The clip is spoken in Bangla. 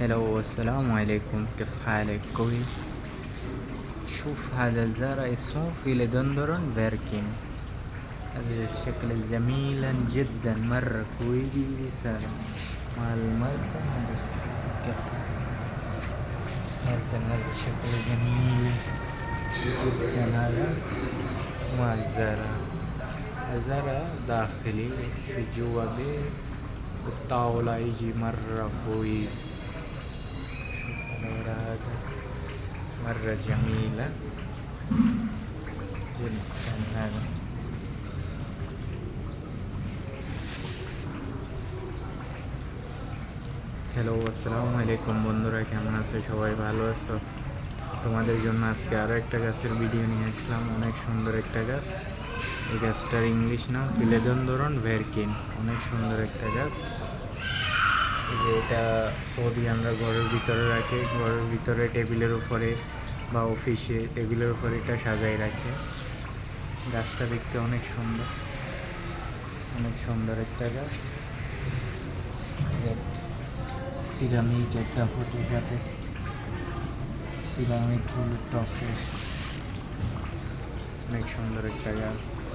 هلو السلام عليكم كيف حالك؟ قوي شوف هذا الزرع اسمه فيلودندرون فيركين. هذا الشكل جميلا جدا مرة كويسة. مع المركن مركن هذا الشكل جميل. جدا هذا مع الزرع الزرع داخلي في جوا بيت والطاولة يجي مرة كويس. مرة جميلة جدا هذا হ্যালো আসসালামু আলাইকুম বন্ধুরা কেমন আছো সবাই ভালো আছো তোমাদের জন্য আজকে আরও একটা গাছের ভিডিও নিয়ে আসলাম অনেক সুন্দর একটা গাছ এই গাছটার ইংলিশ নাম ফিলেদন্দরন ভেরকিন অনেক সুন্দর একটা গাছ এই যে এটা সৌদি আমরা ঘরের ভিতরে রাখি ঘরের ভিতরে টেবিলের উপরে বা অফিসে টেবিলের উপর এটা সাজাই রাখে। গাছটা দেখতে অনেক সুন্দর। অনেক সুন্দর একটা গাছ। সিরামিক একটা ফটো সাথে। সিরামিক ফুল টফিস অনেক সুন্দর একটা গাছ।